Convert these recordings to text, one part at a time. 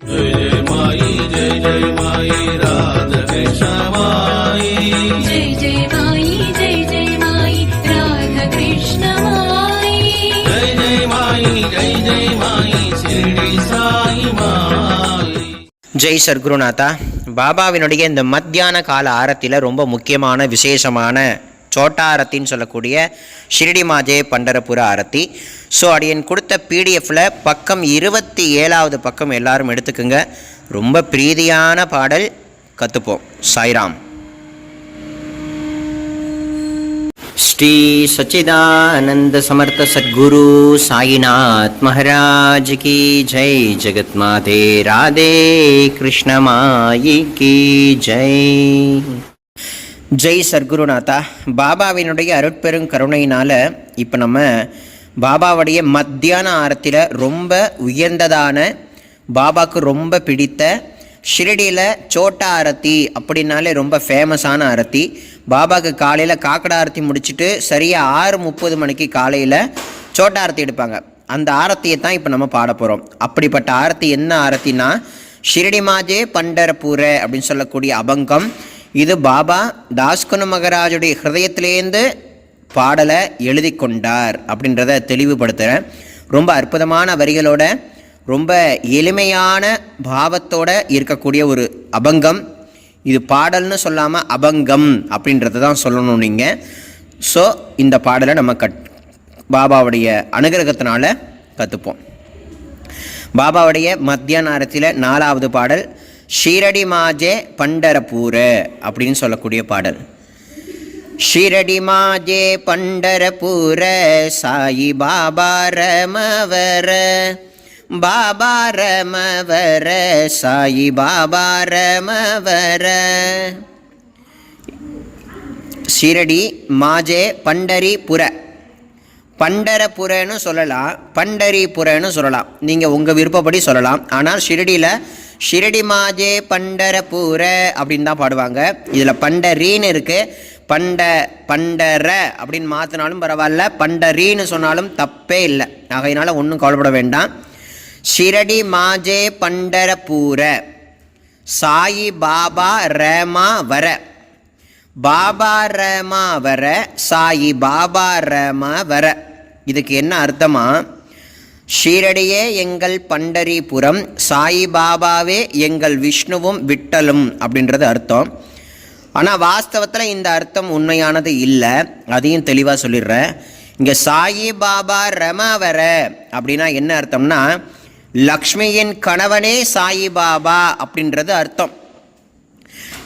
जय माई जय जय माई राधा माई जय जय माई जय जय माई राधा कृष्ण माई जय जय माई जय जय माई शिरडी साई माई ஜெய் சர்க்குருநாதா பாபாவினுடைய இந்த மத்தியான கால ஆரத்தியில் ரொம்ப முக்கியமான விசேஷமான சோட்டா ஆரத்தின்னு சொல்லக்கூடிய ஷிரடி மாஜே பண்டரபுர ஆரத்தி. ஸோ அடியன் கொடுத்த பிடிஎஃப்பில் பக்கம் இருபத்தி ஏழாவது பக்கம் எல்லாரும் எடுத்துக்கோங்க. ரொம்ப பிரீதியான பாடல். கற்றுப்போம் சாய்ராம். ஸ்ரீ சச்சிதானந்த சமர்த்த சத்குரு சாயிநாத் மகாராஜ் கி ஜெய். ஜெகத் மாதே ராதே கிருஷ்ணமாயி கி ஜெய். ஜெய் சர்க்குருநாதா பாபாவினுடைய அருட்பெரும் கருணையினால் இப்போ நம்ம பாபாவுடைய மத்தியான ஆரத்தில் ரொம்ப உயர்ந்ததான பாபாவுக்கு ரொம்ப பிடித்த ஷிரடியில் சோட்டா ஆரத்தி அப்படின்னாலே ரொம்ப ஃபேமஸான ஆரத்தி. பாபாவுக்கு காலையில் காக்கடா ஆரத்தி முடிச்சுட்டு சரியாக ஆறு முப்பது மணிக்கு காலையில் சோட்டா ஆரத்தி எடுப்பாங்க. அந்த ஆரத்தியை தான் இப்போ நம்ம பாட போகிறோம் அப்படிப்பட்ட ஆரத்தி என்ன ஆரத்தினா ஷிரடி மாஜே பண்டரபூர அப்படின்னு சொல்லக்கூடிய அபங்கம். இது பாபா தாஸ்குன மகராஜுடைய ஹிருதயத்திலேருந்து பாடலை எழுதி கொண்டார் அப்படின்றத தெளிவுபடுத்துகிறேன் ரொம்ப அற்புதமான வரிகளோட ரொம்ப எளிமையான பாவத்தோடு இருக்கக்கூடிய ஒரு அபங்கம். இது பாடல்னு சொல்லாமல் அபங்கம் அப்படின்றத தான் சொல்லணும் நீங்கள் ஸோ இந்த பாடலை நம்ம கட் பாபாவுடைய அனுகிரகத்தினால கற்றுப்போம் பாபாவுடைய மத்தியான நேரத்தில் நாலாவது பாடல் ஷீரடி மாஜே பண்டரபூர அப்படின்னு சொல்லக்கூடிய பாடல். ஷிரடி மாஜே பண்டரபூர சாயி பாபா ரமவர பாபா ரமவர சாயி பாபா ரமவர ஷிரடி மாஜே பண்டரிபுர பண்டரபுரன்னு சொல்லலாம் பண்டரிபுரன்னு சொல்லலாம். நீங்கள் உங்கள் விருப்பப்படி சொல்லலாம். ஆனால் ஷிரடியில் ஷிரடி மாஜே பண்டரபூர அப்படின்னு தான் பாடுவாங்க. இதில் பண்டரீன்னு இருக்குது பண்ட பண்டர அப்படின்னு மாற்றினாலும் பரவாயில்ல. பண்டரீன்னு சொன்னாலும் தப்பே இல்லை. ஆகையினால ஒன்றும் கவலைப்பட வேண்டாம். ஷிரடி மாஜே பண்டரபூர. சாயி பாபா ரமா வர. பாபா ரமா வர சாயி பாபா ரமா வர. இதுக்கு என்ன அர்த்தமாக ஷீரடியே எங்கள் பண்டரிபுரம் சாயி பாபாவே எங்கள் விஷ்ணுவும் விட்டலும் அப்படின்றது அர்த்தம். ஆனால் வாஸ்தவத்தில் இந்த அர்த்தம் உண்மையானது இல்லை. அதையும் தெளிவாக சொல்லிடுறேன் இங்கே சாயி பாபா அப்படின்னா என்ன அர்த்தம்னா லக்ஷ்மியின் கணவனே சாயி பாபா அப்படின்றது அர்த்தம்.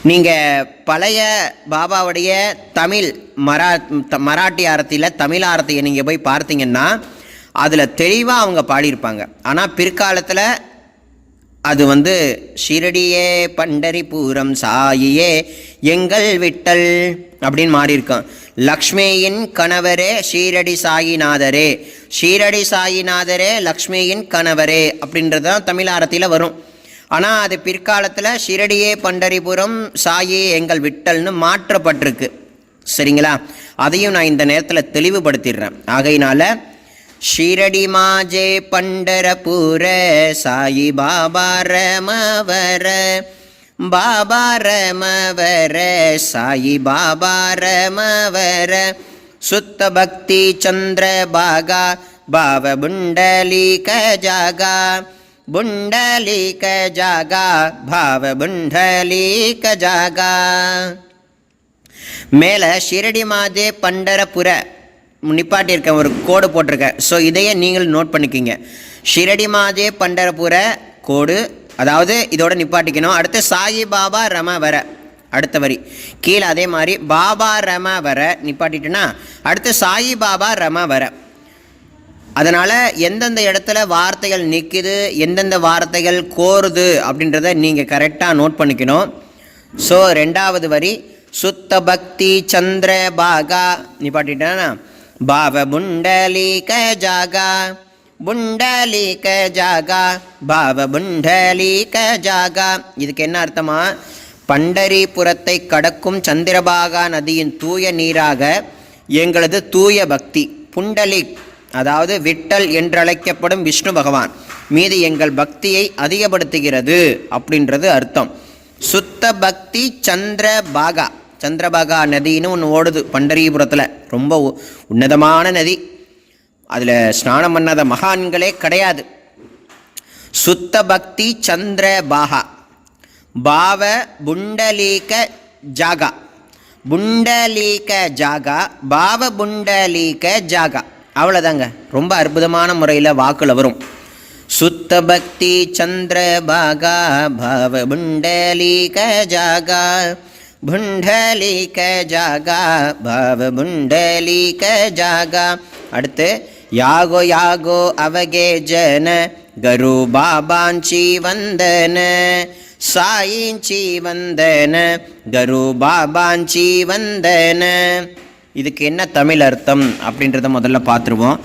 நீங்கள் பழைய பாபாவுடைய தமிழ் மரா த- மராட்டி ஆரத்தியில் தமிழ் ஆரத்தியை நீங்கள் போய் பார்த்தீங்கன்னா அதில் தெளிவாக அவங்க பாடியிருப்பாங்க. ஆனால் பிற்காலத்தில் அது வந்து ஷிரடியே பண்டரிபுரம் சாயியே எங்கள் விட்டல் அப்படின்னு மாறியிருக்கோம். லக்ஷ்மியின் கணவரே ஷீரடி சாயிநாதரே ஷீரடி சாயிநாதரே லக்ஷ்மியின் கணவரே அப்படின்றது தான் தமிழ் ஆரத்தியில் வரும். ஆனால் அது பிற்காலத்தில் ஷிரடியே பண்டரிபுரம் சாயி எங்கள் விட்டல்னு மாற்றப்பட்டிருக்கு. சரிங்களா? அதையும் நான் இந்த நேரத்தில் தெளிவுபடுத்திடுறேன். ஆகையினால ஷிரடி மாஜே பண்டரபுர சாயி பாபா ரமவர பாபா ரமவர சாயி பாபா ரமவர சுத்த பக்தி சந்திர பாகா பாவ புண்டலீக ஜாகா. புண்டலீக ஜாகா பாவ புண்டலீக ஜாகா. மேலே ஷிரடி மாதே பண்டரபுர நிப்பாட்டியிருக்கேன் ஒரு கோடு போட்டிருக்கேன். ஸோ இதையே நீங்கள் நோட் பண்ணிக்கிங்க. ஷிரடி மாதே பண்டரபுர கோடு அதாவது இதோட நிப்பாட்டிக்கணும். அடுத்து சாயி பாபா ரம வர அடுத்த வரி. கீழே அதே மாதிரி பாபா ரம வர நிப்பாட்டிட்டுனா அடுத்து சாயி பாபா ரம வர அதனால் எந்தெந்த இடத்துல வார்த்தைகள் நிற்குது எந்தெந்த வார்த்தைகள் கோருது அப்படின்றத நீங்கள் கரெக்டாக நோட் பண்ணிக்கணும். ஸோ ரெண்டாவது வரி சுத்த பக்தி சந்திர பாகா நிப்பாட்டிட்டேன்னா பாவ புண்டலீக ஜாகா புண்டலீக ஜாகா பாவ புண்டலீக ஜாகா. இதுக்கு என்ன அர்த்தமா? பண்டரிபுரத்தை கடக்கும் சந்திரபாகா நதியின் தூய நீராக எங்களது தூய பக்தி புண்டலிக் அதாவது விட்டல் என்றழைக்கப்படும் விஷ்ணு பகவான் மீது எங்கள் பக்தியை அதிகப்படுத்துகிறது அப்படின்றது அர்த்தம். சுத்த பக்தி சந்திர பாகா சந்திரபாகா நதின்னு ஒன்று ஓடுது பண்டரிபுரத்தில். ரொம்ப உ- உன்னதமான நதி. அதில் ஸ்நானம் பண்ணாத மகான்களே கிடையாது. சுத்த பக்தி சந்திர பாகா பாவ புண்டலீக ஜாகா. புண்டலீக ஜாகா பாவ புண்டலீக ஜாகா. அவ்வளோதாங்க ரொம்ப அற்புதமான முறையில் வாக்கில் வரும். சுத்த பக்தி சந்திர பாகா பாவ புண்டலீக ஜாகா. புண்டலீக ஜாகா பாவ புண்டலீக ஜாகா. அடுத்து யாகோ யாகோ அவகே ஜன கரு பாபாஞ்சி வந்தன சாயிஞ்சி வந்தன கரு பாபாஞ்சி வந்தன இதுக்கு என்ன தமிழ் அர்த்தம் அப்படின்றத முதல்ல பார்த்துருவோம்.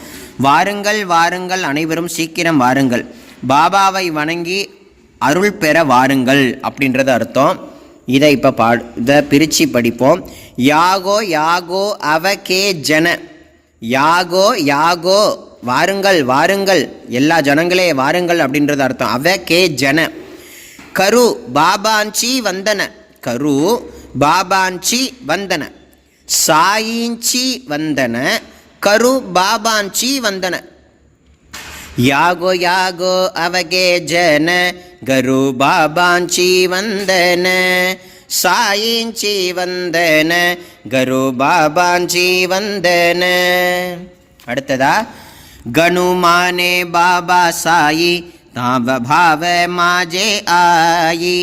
வாருங்கள் வாருங்கள் அனைவரும் சீக்கிரம் வாருங்கள். பாபாவை வணங்கி அருள் பெற வாருங்கள் அப்படின்றது அர்த்தம். இதை இப்போ பா இதை பிரித்து படிப்போம். யாகோ யாகோ அவகே ஜன. யாகோ யாகோ வாருங்கள் வாருங்கள். எல்லா ஜனங்களே வாருங்கள் அப்படின்றது அர்த்தம். அவ கே ஜன. கரு பாபாஞ்சி வந்தன. கரு பாபாஞ்சி வந்தன. சாயிஞ்சி வந்தன. கரு பாபாஞ்சி வந்தன. யாகோ யாகோ அவகே ஜன கரு பாபாஞ்சி வந்தன சாயிஞ்சி வந்தன கரு பாபாஞ்சி வந்தன அடுத்ததா கணுமானே பாபா சாயி தாவ பாவ மாஜே ஆயி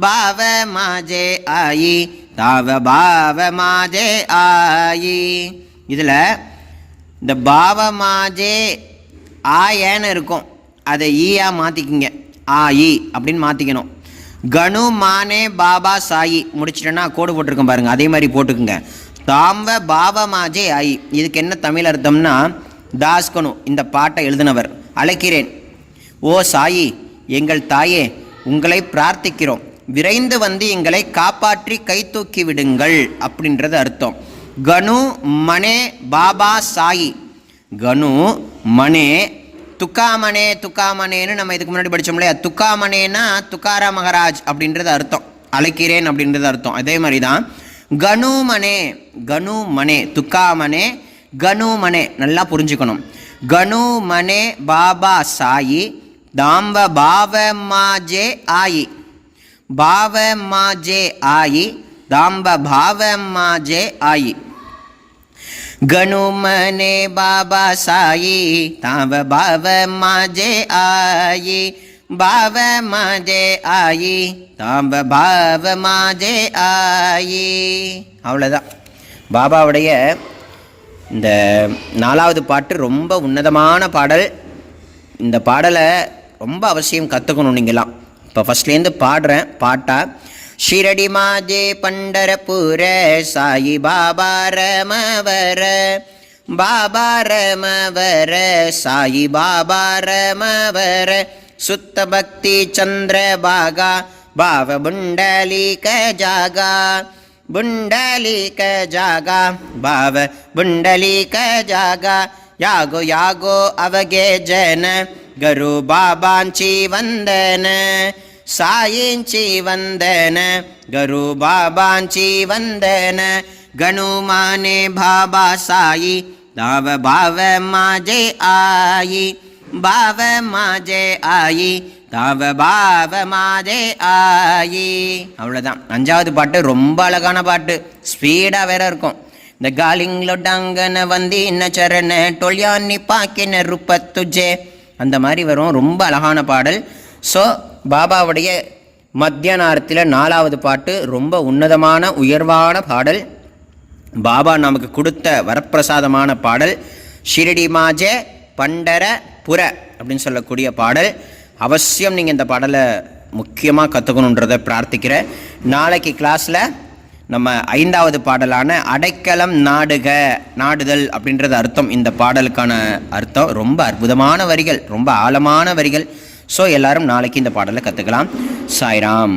பாவ மாஜே ஆயி தாவ பாவ மாஜே ஆயி இதில் இந்த பாவ மாஜே ஆ ஏன்னு இருக்கும். அதை ஈயா மாற்றிக்கிங்க ஆ ஈ அப்படின்னு மாற்றிக்கணும் கனு மானே பாபா சாயி முடிச்சிட்டேன்னா கோடு போட்டிருக்கேன் பாருங்கள் அதே மாதிரி போட்டுக்குங்க. தாம்ப பாவமாஜே ஆயி. இதுக்கு என்ன தமிழ் அர்த்தம்னா தாஸ்கனு இந்த பாட்டை எழுதினவர். அழைக்கிறேன். ஓ சாயி எங்கள் தாயே உங்களை பிரார்த்திக்கிறோம். விரைந்து வந்து எங்களை காப்பாற்றி கை தூக்கி விடுங்கள் அப்படின்றது அர்த்தம். கனு மனே பாபா சாயி. கனு மனே துக்காமனே துக்காமனேன்னு நம்ம இதுக்கு முன்னாடி படித்தோம் இல்லையா? துக்காமனேனா துக்காரா மகராஜ் அப்படின்றது அர்த்தம். அழைக்கிறேன் அப்படின்றது அர்த்தம். அதே மாதிரி தான் கணுமனே கணுமனே துக்காமனே கனுமனே நல்லா புரிஞ்சுக்கணும். கணுமனே பாபா சாயி தாம்ப பாவ மாஜே ஆயி. பாவ மாஜே ஆயி தாம்ப பாவ மாஜே ஆயி. ਗਨੂ பாபா சாயி ਸਾਈ ਤਾਵ ਬਾਵ ਮਾਜੇ ਆਈ ਬਾਵ ਮਾਜੇ ਆਈ தாம்ப பாவ மாஜே ஆயி. அவ்வளோதான் பாபாவுடைய இந்த நாலாவது பாட்டு ரொம்ப உன்னதமான பாடல். இந்த பாடலை ரொம்ப அவசியம் கற்றுக்கணும் நீங்களாம் இப்போ ஃபஸ்ட்லேருந்து பாடுறேன் பாட்டாக ஷிரடி மாஜே பண்டரபுர சாயி பாபா ரமவர பாபா ரமவர சாயி பாபா ரமவர சுத்த பக்தி சந்திர பாகா பாவ புண்டலீக ஜாகா புண்டலீக ஜாகா பாவ புண்டலீக ஜாகா யாகோ யாகோ அவகே ஜன கரு பாபாஞ்சி வந்தன சாயிஞ்சி வந்தன கரு பாபாஞ்சி வந்தன கணுமானே பாபா சாயி தாவ பாவ மாஜே ஆயி பாவ மாஜே ஆயி தாவ பாவ மாஜே ஆயி. அவ்வளோதான் அஞ்சாவது பாட்டு ரொம்ப அழகான பாட்டு. ஸ்பீடாக வேற இருக்கும். இந்த காலிங்களொட்டாங்கன வந்து என்ன சரண டொல்யான்னி பாக்கின ருப்பத்துஜே. அந்த மாதிரி வரும். ரொம்ப அழகான பாடல். ஸோ பாபாவுடைய மத்தியானாரத்தில் நாலாவது பாட்டு ரொம்ப உன்னதமான உயர்வான பாடல். பாபா நமக்கு கொடுத்த வரப்பிரசாதமான பாடல். ஷிரடி மாஜ பண்டர புர அப்படின்னு சொல்லக்கூடிய பாடல். அவசியம் நீங்கள் இந்த பாடலை முக்கியமாக கற்றுக்கணுன்றதை பிரார்த்திக்கிறேன். நாளைக்கு கிளாஸில் நம்ம ஐந்தாவது பாடலான அடைக்கலம் நாடுக நாடுதல் அப்படின்றது அர்த்தம். இந்த பாடலுக்கான அர்த்தம். ரொம்ப அற்புதமான வரிகள் ரொம்ப ஆழமான வரிகள். ஸோ எல்லாரும் நாளைக்கு இந்த பாடலை கற்றுக்கலாம் சாய்ராம்.